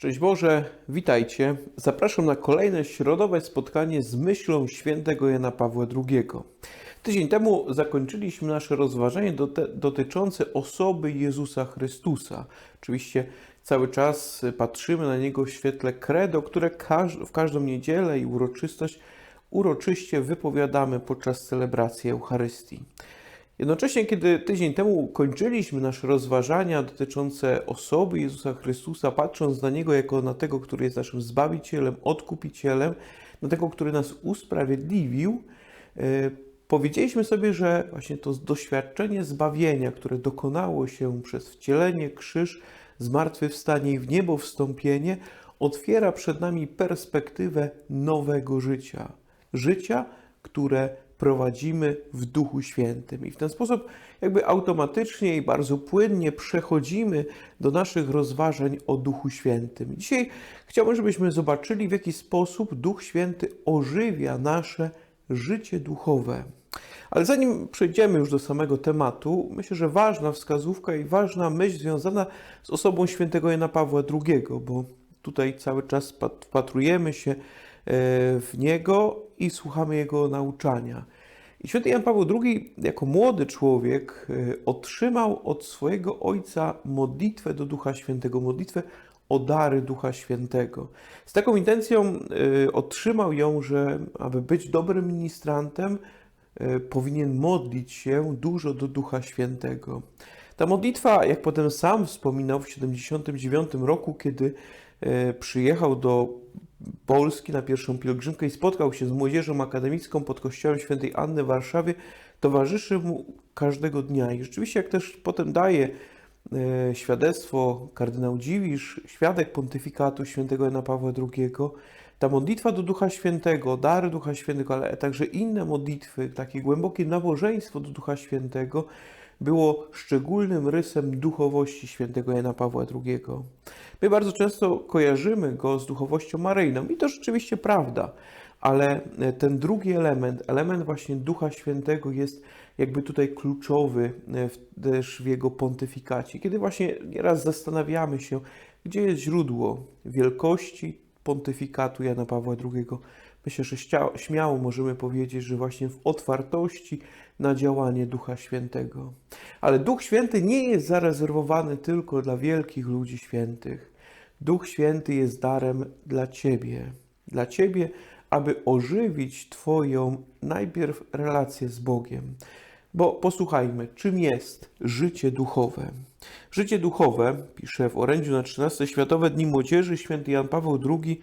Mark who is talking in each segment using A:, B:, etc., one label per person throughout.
A: Szczęść Boże, witajcie. Zapraszam na kolejne środowe spotkanie z myślą świętego Jana Pawła II. Tydzień temu zakończyliśmy nasze rozważanie dotyczące osoby Jezusa Chrystusa. Oczywiście cały czas patrzymy na Niego w świetle credo, które w każdą niedzielę i uroczystość uroczyście wypowiadamy podczas celebracji Eucharystii. Jednocześnie, kiedy tydzień temu kończyliśmy nasze rozważania dotyczące osoby Jezusa Chrystusa, patrząc na Niego jako na tego, który jest naszym Zbawicielem, Odkupicielem, na tego, który nas usprawiedliwił, e, powiedzieliśmy sobie, że właśnie to doświadczenie zbawienia, które dokonało się przez wcielenie, krzyż, zmartwychwstanie i w niebo wstąpienie, otwiera przed nami perspektywę nowego życia. Życia, które prowadzimy w Duchu Świętym. I w ten sposób, jakby automatycznie i bardzo płynnie przechodzimy do naszych rozważań o Duchu Świętym. Dzisiaj chciałbym, żebyśmy zobaczyli, w jaki sposób Duch Święty ożywia nasze życie duchowe. Ale zanim przejdziemy już do samego tematu, myślę, że ważna wskazówka i ważna myśl związana z osobą świętego Jana Pawła II, bo tutaj cały czas pat- wpatrujemy się e, w niego i słuchamy jego nauczania. I święty Jan Paweł II, jako młody człowiek, e, otrzymał od swojego ojca modlitwę do Ducha Świętego, modlitwę o dary Ducha Świętego. Z taką intencją e, otrzymał ją, że aby być dobrym ministrantem, e, powinien modlić się dużo do Ducha Świętego. Ta modlitwa, jak potem sam wspominał w 1979 roku, kiedy przyjechał do Polski na pierwszą pielgrzymkę i spotkał się z młodzieżą akademicką pod kościołem świętej Anny w Warszawie, towarzyszy mu każdego dnia. I rzeczywiście, jak też potem daje e, świadectwo kardynał Dziwisz, świadek pontyfikatu świętego Jana Pawła II, ta modlitwa do Ducha Świętego, dary Ducha Świętego, ale także inne modlitwy, takie głębokie nabożeństwo do Ducha Świętego było szczególnym rysem duchowości świętego Jana Pawła II. My bardzo często kojarzymy go z duchowością maryjną i to rzeczywiście prawda, ale ten drugi element, element właśnie Ducha Świętego jest jakby tutaj kluczowy e, w, też w jego pontyfikacie, kiedy właśnie nieraz zastanawiamy się, gdzie jest źródło wielkości pontyfikatu Jana Pawła II. Myślę, że śmiało możemy powiedzieć, że właśnie w otwartości na działanie Ducha Świętego. Ale Duch Święty nie jest zarezerwowany tylko dla wielkich ludzi świętych. Duch Święty jest darem dla Ciebie. Dla Ciebie, aby ożywić Twoją najpierw relację z Bogiem. Bo posłuchajmy, czym jest życie duchowe. Życie duchowe, pisze w orędziu na 13 Światowe Dni Młodzieży święty Jan Paweł II,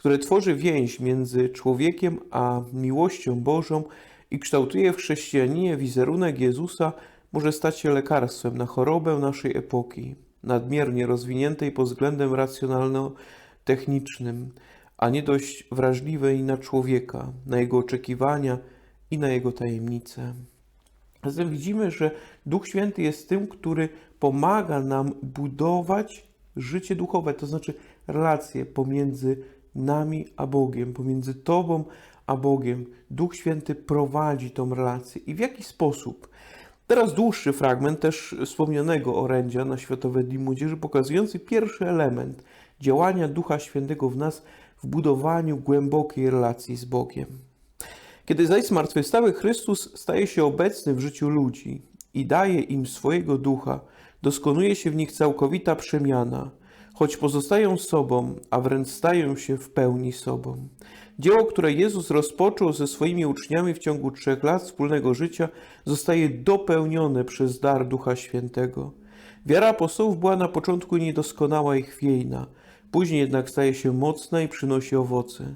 A: które tworzy więź między człowiekiem a miłością Bożą i kształtuje w chrześcijaninie wizerunek Jezusa, może stać się lekarstwem na chorobę naszej epoki, nadmiernie rozwiniętej pod względem racjonalno-technicznym, a nie dość wrażliwej na człowieka, na jego oczekiwania i na jego tajemnice. Zatem widzimy, że Duch Święty jest tym, który pomaga nam budować życie duchowe, to znaczy relacje pomiędzy nami a Bogiem, pomiędzy Tobą a Bogiem. Duch Święty prowadzi tą relację. I w jaki sposób? Teraz dłuższy fragment też wspomnianego orędzia na Światowe Dni Młodzieży, pokazujący pierwszy element działania Ducha Świętego w nas w budowaniu głębokiej relacji z Bogiem. Kiedy zaś zmartwychwstały Chrystus staje się obecny w życiu ludzi i daje im swojego ducha, doskonuje się w nich całkowita przemiana, choć pozostają sobą, a wręcz stają się w pełni sobą. Dzieło, które Jezus rozpoczął ze swoimi uczniami w ciągu trzech lat wspólnego życia, zostaje dopełnione przez dar Ducha Świętego. Wiara apostołów była na początku niedoskonała i chwiejna, później jednak staje się mocna i przynosi owoce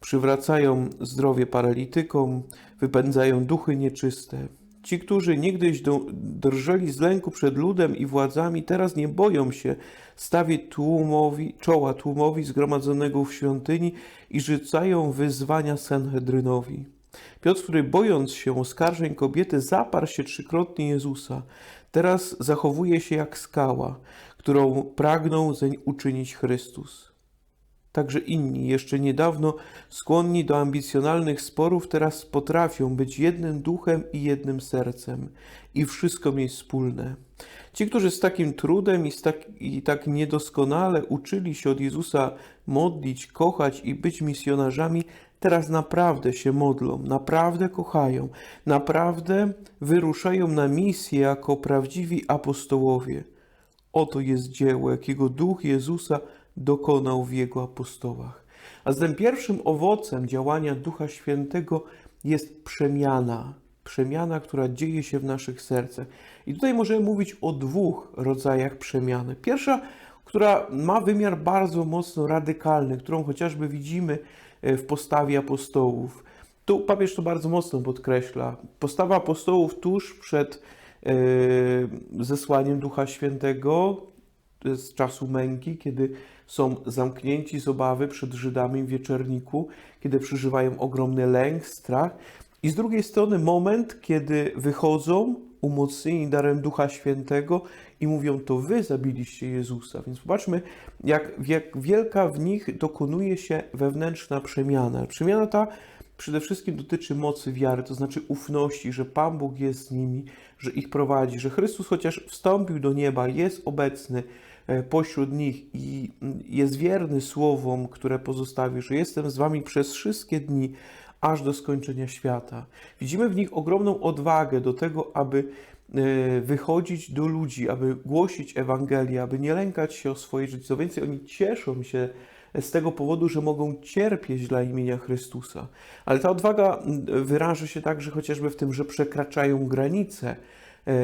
A: przywracają zdrowie paralitykom, wypędzają duchy nieczyste. Ci, którzy niegdyś drżeli z lęku przed ludem i władzami, teraz nie boją się stawić tłumowi, czoła tłumowi zgromadzonego w świątyni i rzucają wyzwania Sanhedrynowi. Piotr, który bojąc się oskarżeń kobiety, zaparł się trzykrotnie Jezusa. Teraz zachowuje się jak skała, którą pragnął zeń uczynić Chrystus. Także inni, jeszcze niedawno skłonni do ambicjonalnych sporów, teraz potrafią być jednym duchem i jednym sercem i wszystko mieć wspólne. Ci, którzy z takim trudem i, tak, i tak niedoskonale uczyli się od Jezusa modlić, kochać i być misjonarzami, teraz naprawdę się modlą, naprawdę kochają, naprawdę wyruszają na misję jako prawdziwi apostołowie. Oto jest dzieło, jakiego duch Jezusa dokonał w jego apostołach. A zatem pierwszym owocem działania Ducha Świętego jest przemiana. Przemiana, która dzieje się w naszych sercach. I tutaj możemy mówić o dwóch rodzajach przemiany. Pierwsza, która ma wymiar bardzo mocno radykalny, którą chociażby widzimy e, w postawie apostołów. Tu papież to bardzo mocno podkreśla. Postawa apostołów tuż przed e, zesłaniem Ducha Świętego, z czasu męki, kiedy są zamknięci z obawy przed Żydami w wieczerniku, kiedy przeżywają ogromny lęk, strach. I z drugiej strony moment, kiedy wychodzą umocnieni darem Ducha Świętego i mówią, to wy zabiliście Jezusa. Więc popatrzmy, jak, jak wielka w nich dokonuje się wewnętrzna przemiana. Przemiana ta przede wszystkim dotyczy mocy wiary, to znaczy ufności, że Pan Bóg jest z nimi, że ich prowadzi, że Chrystus chociaż wstąpił do nieba, jest obecny pośród nich i jest wierny słowom, które pozostawił, że jestem z wami przez wszystkie dni, aż do skończenia świata. Widzimy w nich ogromną odwagę do tego, aby e, wychodzić do ludzi, aby głosić Ewangelię, aby nie lękać się o swoje życie. Co więcej, oni cieszą się z tego powodu, że mogą cierpieć dla imienia Chrystusa. Ale ta odwaga wyraża się także chociażby w tym, że przekraczają granice e,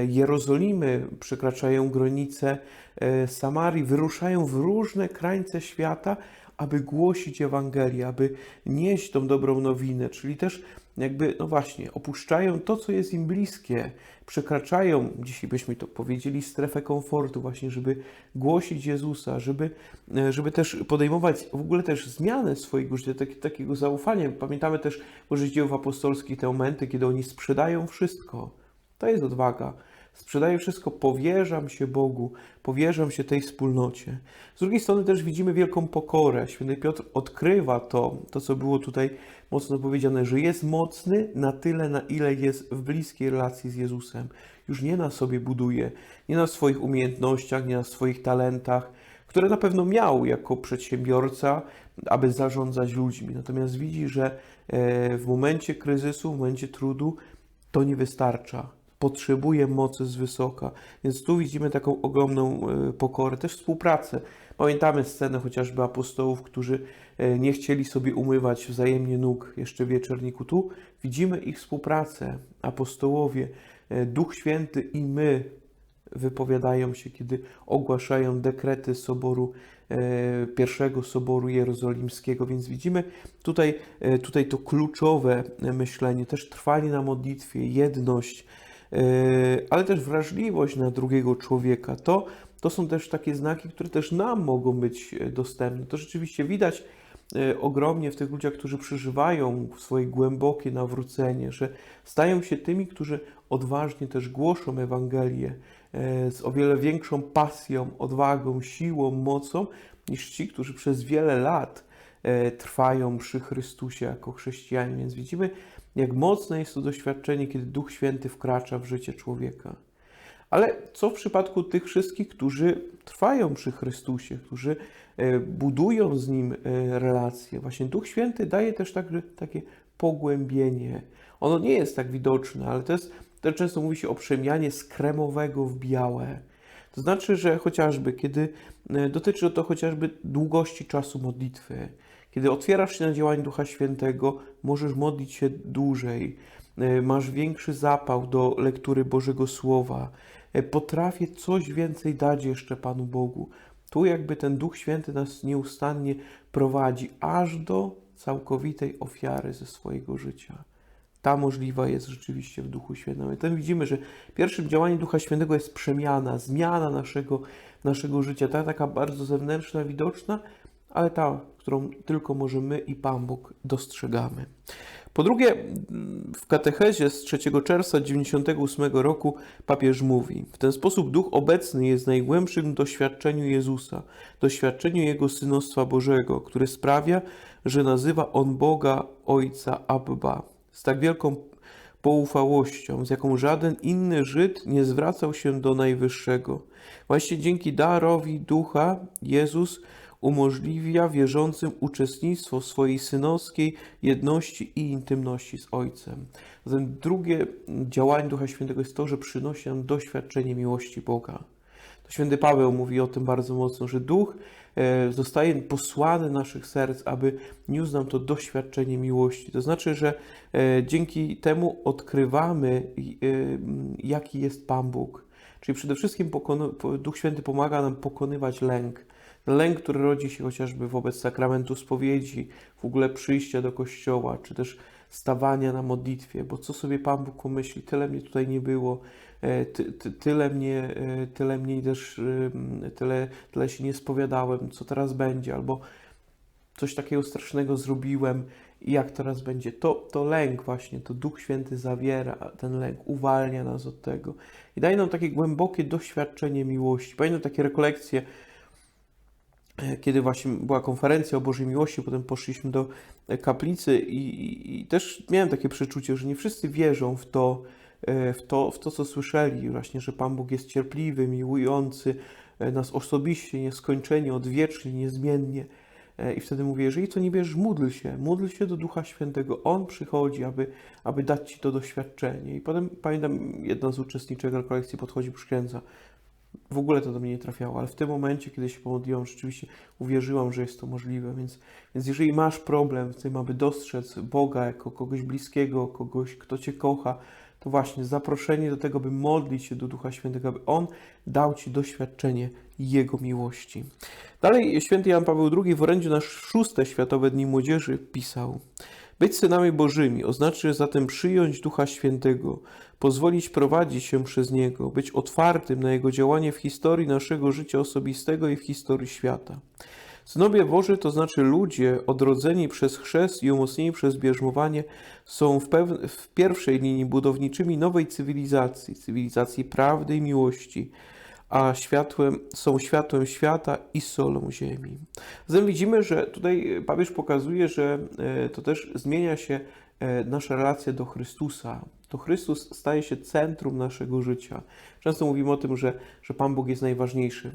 A: Jerozolimy, przekraczają granice e, Samarii, wyruszają w różne krańce świata, aby głosić Ewangelię, aby nieść tą dobrą nowinę, czyli też jakby, no właśnie, opuszczają to, co jest im bliskie, przekraczają, dzisiaj byśmy to powiedzieli, strefę komfortu, właśnie, żeby głosić Jezusa, żeby, e, żeby też podejmować w ogóle też zmianę swojego życia, tak, takiego zaufania. Pamiętamy też może dzieł apostolskich te momenty, kiedy oni sprzedają wszystko. To jest odwaga. Sprzedaję wszystko, powierzam się Bogu, powierzam się tej wspólnocie. Z drugiej strony też widzimy wielką pokorę. Święty Piotr odkrywa to, to co było tutaj mocno powiedziane, że jest mocny na tyle, na ile jest w bliskiej relacji z Jezusem. Już nie na sobie buduje, nie na swoich umiejętnościach, nie na swoich talentach, które na pewno miał jako przedsiębiorca, aby zarządzać ludźmi. Natomiast widzi, że e, w momencie kryzysu, w momencie trudu to nie wystarcza potrzebuje mocy z wysoka. Więc tu widzimy taką ogromną e, pokorę, też współpracę. Pamiętamy scenę chociażby apostołów, którzy e, nie chcieli sobie umywać wzajemnie nóg jeszcze w wieczorniku. Tu widzimy ich współpracę. Apostołowie, e, Duch Święty i my wypowiadają się, kiedy ogłaszają dekrety soboru, pierwszego soboru jerozolimskiego. Więc widzimy tutaj, tutaj to kluczowe myślenie, też trwanie na modlitwie, jedność, ale też wrażliwość na drugiego człowieka. To, to są też takie znaki, które też nam mogą być e, dostępne. To rzeczywiście widać e, ogromnie w tych ludziach, którzy przeżywają swoje głębokie nawrócenie, że stają się tymi, którzy odważnie też głoszą Ewangelię e, z o wiele większą pasją, odwagą, siłą, mocą niż ci, którzy przez wiele lat trwają przy Chrystusie jako chrześcijanie. Więc widzimy jak mocne jest to doświadczenie, kiedy Duch Święty wkracza w życie człowieka. Ale co w przypadku tych wszystkich, którzy trwają przy Chrystusie, którzy e, budują z Nim e, relacje? Właśnie Duch Święty daje też także takie pogłębienie. Ono nie jest tak widoczne, ale to jest, to często mówi się o przemianie z kremowego w białe. To znaczy, że chociażby, kiedy e, dotyczy to chociażby długości czasu modlitwy, kiedy otwierasz się na działanie Ducha Świętego, możesz modlić się dłużej, e, masz większy zapał do lektury Bożego Słowa. E, potrafię coś więcej dać jeszcze Panu Bogu. Tu jakby ten Duch Święty nas nieustannie prowadzi aż do całkowitej ofiary ze swojego życia. Ta możliwa jest rzeczywiście w Duchu Świętym. I tam widzimy, że pierwszym działaniem Ducha Świętego jest przemiana, zmiana naszego, naszego życia. Ta taka bardzo zewnętrzna, widoczna, ale ta, którą tylko może my i Pan Bóg dostrzegamy. Po drugie, w katechezie z 3 czerwca 98 roku papież mówi: W ten sposób Duch obecny jest w najgłębszym doświadczeniu Jezusa, doświadczeniu Jego synostwa Bożego, które sprawia, że nazywa On Boga Ojca Abba. Z tak wielką poufałością, z jaką żaden inny Żyd nie zwracał się do Najwyższego. Właśnie dzięki darowi Ducha Jezus umożliwia wierzącym uczestnictwo w swojej synowskiej jedności i intymności z Ojcem. Zatem drugie działanie Ducha Świętego jest to, że przynosi nam doświadczenie miłości Boga. To święty Paweł mówi o tym bardzo mocno, że Duch e, zostaje posłany naszych serc, aby niósł nam to doświadczenie miłości. To znaczy, że e, dzięki temu odkrywamy, e, jaki jest Pan Bóg. Czyli przede wszystkim Duch Święty pomaga nam pokonywać lęk. Lęk, który rodzi się chociażby wobec sakramentu spowiedzi, w ogóle przyjścia do kościoła, czy też stawania na modlitwie, bo co sobie Pan Bóg pomyśli, tyle mnie tutaj nie było, e, ty, ty, tyle mnie, e, tyle mnie też, tyle, tyle się nie spowiadałem, co teraz będzie, albo coś takiego strasznego zrobiłem i jak teraz będzie. To, to lęk właśnie, to Duch Święty zawiera ten lęk, uwalnia nas od tego i daje nam takie głębokie doświadczenie miłości. Pamiętam takie rekolekcje, E, kiedy właśnie była konferencja o Bożej Miłości, potem poszliśmy do e, kaplicy i, i, też miałem takie przeczucie, że nie wszyscy wierzą w to, e, w to, w to, co słyszeli, właśnie, że Pan Bóg jest cierpliwy, miłujący nas osobiście, nieskończenie, odwiecznie, niezmiennie. I wtedy mówię, jeżeli to nie wierzysz, módl się, módl się do Ducha Świętego. On przychodzi, aby, aby dać Ci to doświadczenie. I potem pamiętam, jedna z uczestniczek rekolekcji podchodzi, przykręca w ogóle to do mnie nie trafiało, ale w tym momencie, kiedy się pomodliłam, rzeczywiście uwierzyłam, że jest to możliwe. Więc, więc jeżeli masz problem z tym, aby dostrzec Boga jako kogoś bliskiego, kogoś, kto Cię kocha, to właśnie zaproszenie do tego, by modlić się do Ducha Świętego, aby On dał Ci doświadczenie Jego miłości. Dalej święty Jan Paweł II w orędziu na szóste Światowe Dni Młodzieży pisał być synami Bożymi oznacza zatem przyjąć Ducha Świętego, pozwolić prowadzić się przez Niego, być otwartym na Jego działanie w historii naszego życia osobistego i w historii świata. Synowie Boży, to znaczy ludzie odrodzeni przez chrzest i umocnieni przez bierzmowanie, są w, w pierwszej linii budowniczymi nowej cywilizacji, cywilizacji prawdy i miłości, a światłem, są światłem świata i solą ziemi. Zatem widzimy, że tutaj papież pokazuje, że e, to też zmienia się e, nasza relacja do Chrystusa. To Chrystus staje się centrum naszego życia. Często mówimy o tym, że, że Pan Bóg jest najważniejszy.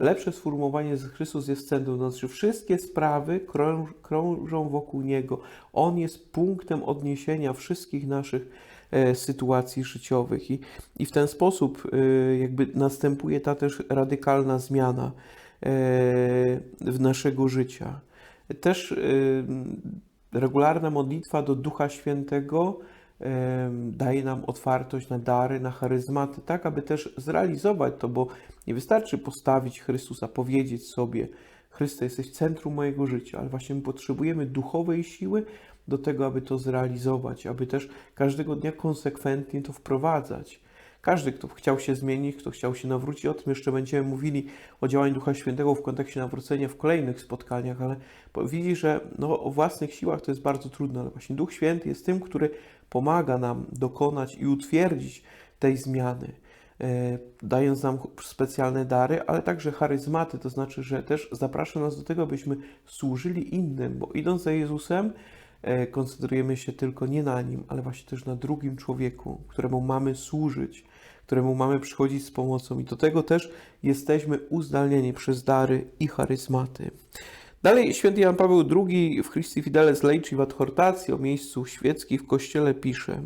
A: Lepsze sformułowanie, że Chrystus jest centrum, to znaczy wszystkie sprawy krąż, krążą wokół Niego. On jest punktem odniesienia wszystkich naszych sytuacji życiowych. I, i w ten sposób e, jakby następuje ta też radykalna zmiana e, w naszego życia. Też regularna modlitwa do Ducha Świętego daje nam otwartość na dary, na charyzmaty, tak aby też zrealizować to, bo nie wystarczy postawić Chrystusa, powiedzieć sobie, Chryste, jesteś centrum mojego życia, ale właśnie my potrzebujemy duchowej siły, do tego, aby to zrealizować, aby też każdego dnia konsekwentnie to wprowadzać. Każdy, kto chciał się zmienić, kto chciał się nawrócić, o tym jeszcze będziemy mówili o działaniu Ducha Świętego w kontekście nawrócenia w kolejnych spotkaniach, ale widzi, że no, o własnych siłach to jest bardzo trudno, ale właśnie Duch Święty jest tym, który pomaga nam dokonać i utwierdzić tej zmiany, e, dając nam specjalne dary, ale także charyzmaty, to znaczy, że też zaprasza nas do tego, abyśmy służyli innym, bo idąc za Jezusem, koncentrujemy się tylko nie na nim, ale właśnie też na drugim człowieku, któremu mamy służyć, któremu mamy przychodzić z pomocą. I do tego też jesteśmy uzdalnieni przez dary i charyzmaty. Dalej święty Jan Paweł II w Christi Fideles Laici w adhortacji o miejscu świeckim w Kościele pisze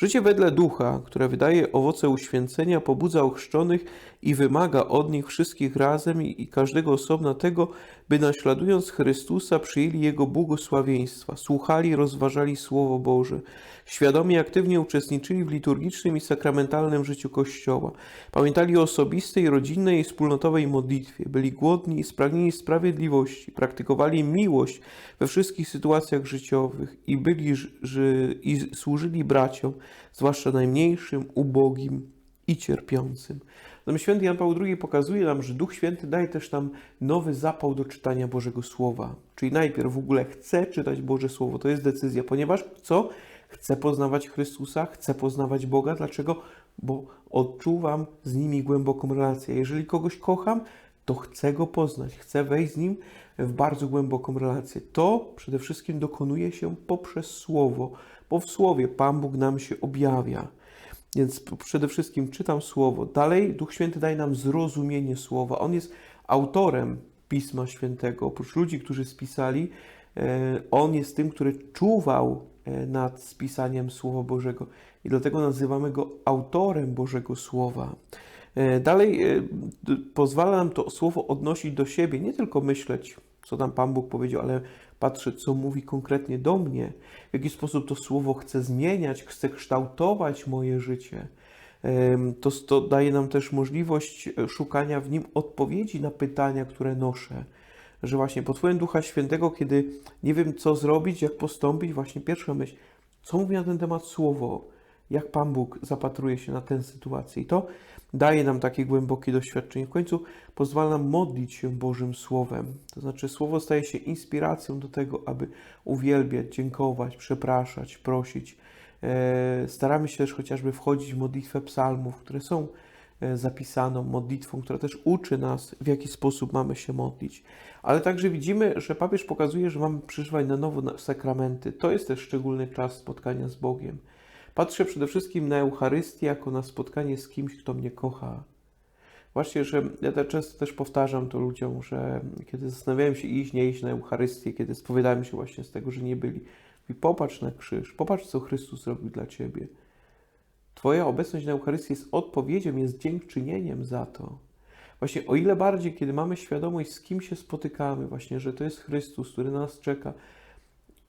A: Życie wedle ducha, które wydaje owoce uświęcenia, pobudza ochrzczonych i wymaga od nich wszystkich razem i, każdego osobna tego, by naśladując Chrystusa przyjęli Jego błogosławieństwa, słuchali i rozważali Słowo Boże, świadomie aktywnie uczestniczyli w liturgicznym i sakramentalnym życiu Kościoła, pamiętali o osobistej, rodzinnej i wspólnotowej modlitwie, byli głodni i spragnieni sprawiedliwości, miłość we wszystkich sytuacjach życiowych i byli że, i służyli braciom, zwłaszcza najmniejszym, ubogim i cierpiącym. Natomiast święty Jan Paweł II pokazuje nam, że Duch Święty daje też nam nowy zapał do czytania Bożego Słowa. Czyli najpierw w ogóle chce czytać Boże Słowo, to jest decyzja, ponieważ co? Chcę poznawać Chrystusa, chcę poznawać Boga. Dlaczego? Bo odczuwam z nimi głęboką relację. Jeżeli kogoś kocham, to chcę go poznać, chcę wejść z nim w bardzo głęboką relację. To przede wszystkim dokonuje się poprzez Słowo, bo w Słowie Pan Bóg nam się objawia. Więc przede wszystkim czytam Słowo. Dalej Duch Święty daje nam zrozumienie Słowa. On jest autorem Pisma Świętego. Oprócz ludzi, którzy spisali, e, on jest tym, który czuwał e, nad spisaniem Słowa Bożego. I dlatego nazywamy go autorem Bożego Słowa. E, dalej pozwala nam to słowo odnosić do siebie, nie tylko myśleć, co tam Pan Bóg powiedział, ale patrzeć, co mówi konkretnie do mnie, w jaki sposób to słowo chce zmieniać, chce kształtować moje życie. To, to daje nam też możliwość e, szukania w nim odpowiedzi na pytania, które noszę. Że właśnie pod wpływem Ducha Świętego, kiedy nie wiem, co zrobić, jak postąpić, właśnie pierwsza myśl, co mówi na ten temat słowo, jak Pan Bóg zapatruje się na tę sytuację. I to daje nam takie głębokie doświadczenie. W końcu pozwala nam modlić się Bożym Słowem. To znaczy, Słowo staje się inspiracją do tego, aby uwielbiać, dziękować, przepraszać, prosić. E, staramy się też chociażby wchodzić w modlitwę psalmów, które są e, zapisaną modlitwą, która też uczy nas, w jaki sposób mamy się modlić. Ale także widzimy, że papież pokazuje, że mamy przeżywać na nowo sakramenty. To jest też szczególny czas spotkania z Bogiem. Patrzę przede wszystkim na Eucharystię jako na spotkanie z kimś, kto mnie kocha. Właśnie, że ja często też powtarzam to ludziom, że kiedy zastanawiałem się iść, nie iść na Eucharystię, kiedy spowiadałem się właśnie z tego, że nie byli, i popatrz na krzyż, popatrz, co Chrystus zrobił dla ciebie. Twoja obecność na Eucharystii jest odpowiedzią, jest dziękczynieniem za to. Właśnie o ile bardziej, kiedy mamy świadomość, z kim się spotykamy, właśnie, że to jest Chrystus, który na nas czeka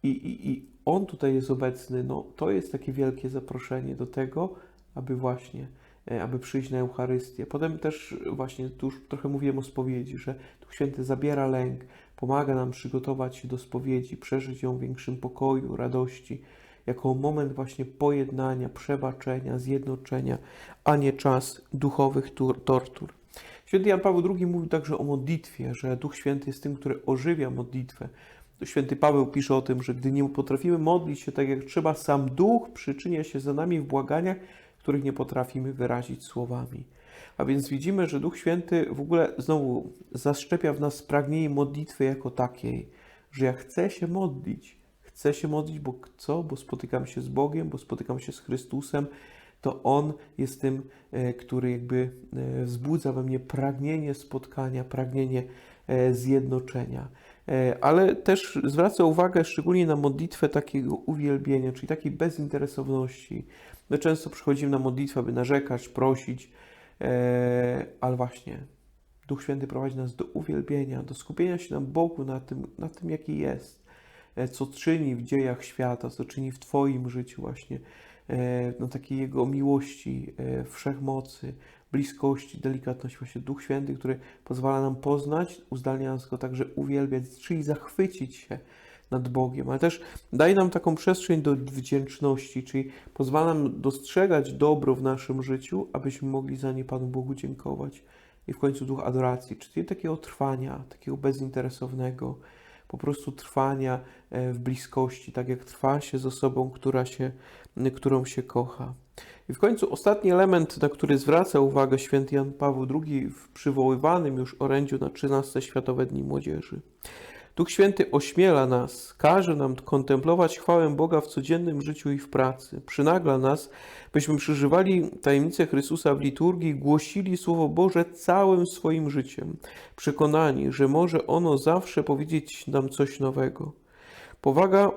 A: i, i, i On tutaj jest obecny, no to jest takie wielkie zaproszenie do tego, aby właśnie, e, aby przyjść na Eucharystię. Potem też właśnie, tu już trochę mówiłem o spowiedzi, że Duch Święty zabiera lęk, Pomaga nam przygotować się do spowiedzi, przeżyć ją w większym pokoju, radości, jako moment właśnie pojednania, przebaczenia, zjednoczenia, a nie czas duchowych tortur. Święty Jan Paweł II mówił także o modlitwie, że Duch Święty jest tym, który ożywia modlitwę. Święty Paweł pisze o tym, że gdy nie potrafimy modlić się tak jak trzeba, sam Duch przyczynia się za nami w błaganiach, których nie potrafimy wyrazić słowami. A więc widzimy, że Duch Święty w ogóle znowu zaszczepia w nas pragnienie modlitwy jako takiej, że ja chcę się modlić. Chcę się modlić, bo co? Bo spotykam się z Bogiem, bo spotykam się z Chrystusem. To On jest tym, e, który jakby e, wzbudza we mnie pragnienie spotkania, pragnienie e, zjednoczenia. Ale też zwraca uwagę szczególnie na modlitwę takiego uwielbienia, czyli takiej bezinteresowności. My często przychodzimy na modlitwę, by narzekać, prosić, E, ale właśnie Duch Święty prowadzi nas do uwielbienia, do skupienia się na Bogu, na tym, na tym jaki jest, e, co czyni w dziejach świata, co czyni w Twoim życiu właśnie, e, na takiej Jego miłości, wszechmocy, bliskości, delikatności. Właśnie Duch Święty, który pozwala nam poznać, uzdalnia nas Go także uwielbiać, czyli zachwycić się nad Bogiem, ale też daje nam taką przestrzeń do wdzięczności, czyli pozwala nam dostrzegać dobro w naszym życiu, abyśmy mogli za nie Panu Bogu dziękować. I w końcu duch adoracji, czyli takiego trwania, takiego bezinteresownego, po prostu trwania e, w bliskości, tak jak trwa się z osobą, która się, którą się kocha. I w końcu ostatni element, na który zwraca uwagę święty Jan Paweł II w przywoływanym już orędziu na 13 Światowe Dni Młodzieży. Duch Święty ośmiela nas, każe nam kontemplować chwałę Boga w codziennym życiu i w pracy. Przynagla nas, byśmy przeżywali tajemnicę Chrystusa w liturgii, głosili Słowo Boże całym swoim życiem, przekonani, że może ono zawsze powiedzieć nam coś nowego. Powaga,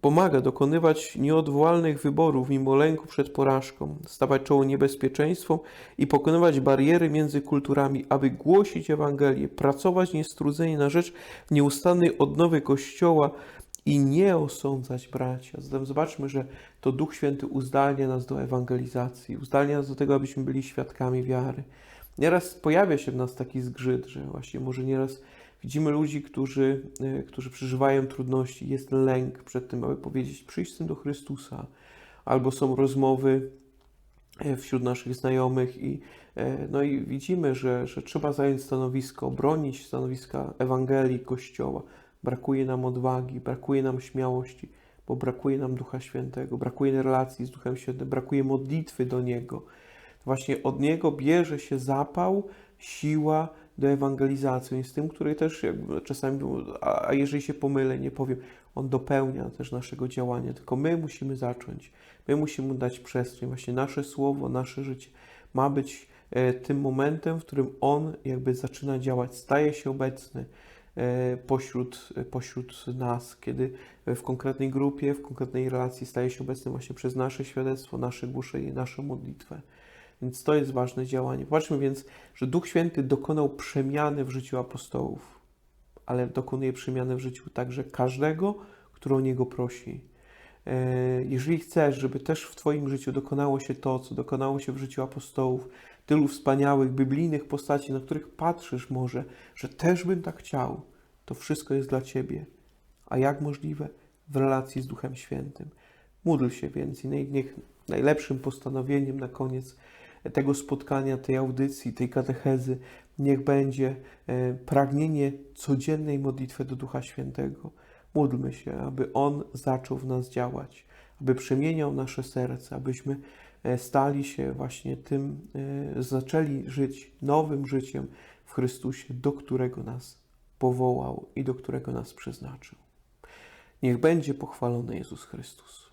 A: pomaga dokonywać nieodwołalnych wyborów mimo lęku przed porażką, stawać czoło niebezpieczeństwom i pokonywać bariery między kulturami, aby głosić Ewangelię, pracować niestrudzenie na rzecz nieustannej odnowy Kościoła i nie osądzać bracia. Zatem zobaczmy, że to Duch Święty uzdalnia nas do ewangelizacji, uzdalnia nas do tego, abyśmy byli świadkami wiary. Nieraz pojawia się w nas taki zgrzyt, że właśnie może nieraz Widzimy ludzi, którzy, e, którzy przeżywają trudności, jest lęk przed tym, aby powiedzieć: przyjdź z tym do Chrystusa, albo są rozmowy e, wśród naszych znajomych i, e, no i widzimy, że, że trzeba zająć stanowisko, bronić stanowiska Ewangelii, Kościoła. Brakuje nam odwagi, brakuje nam śmiałości. bo brakuje nam Ducha Świętego, brakuje relacji z Duchem Świętym, brakuje modlitwy do Niego. Właśnie od Niego bierze się zapał, siła do ewangelizacji. Jest tym, który też czasami, a jeżeli się pomylę, nie powiem, On dopełnia też naszego działania, tylko my musimy zacząć. My musimy mu dać przestrzeń. Właśnie nasze słowo, nasze życie ma być e, tym momentem, w którym On jakby zaczyna działać, staje się obecny e, pośród, pośród nas, kiedy w konkretnej grupie, w konkretnej relacji staje się obecny właśnie przez nasze świadectwo, nasze głoszenie, naszą modlitwę. Więc to jest ważne działanie. Popatrzmy więc, że Duch Święty dokonał przemiany w życiu apostołów, ale dokonuje przemiany w życiu także każdego, kto o Niego prosi. E, Jeżeli chcesz, żeby też w Twoim życiu dokonało się to, co dokonało się w życiu apostołów, tylu wspaniałych, biblijnych postaci, na których patrzysz może, że też bym tak chciał, to wszystko jest dla Ciebie. A jak możliwe? W relacji z Duchem Świętym. Módl się więc i niech najlepszym postanowieniem na koniec tego spotkania, tej audycji, tej katechezy, niech będzie e, pragnienie codziennej modlitwy do Ducha Świętego. Módlmy się, aby On zaczął w nas działać, aby przemieniał nasze serce, abyśmy e, stali się właśnie tym, e, zaczęli żyć nowym życiem w Chrystusie, do którego nas powołał i do którego nas przeznaczył. Niech będzie pochwalony Jezus Chrystus.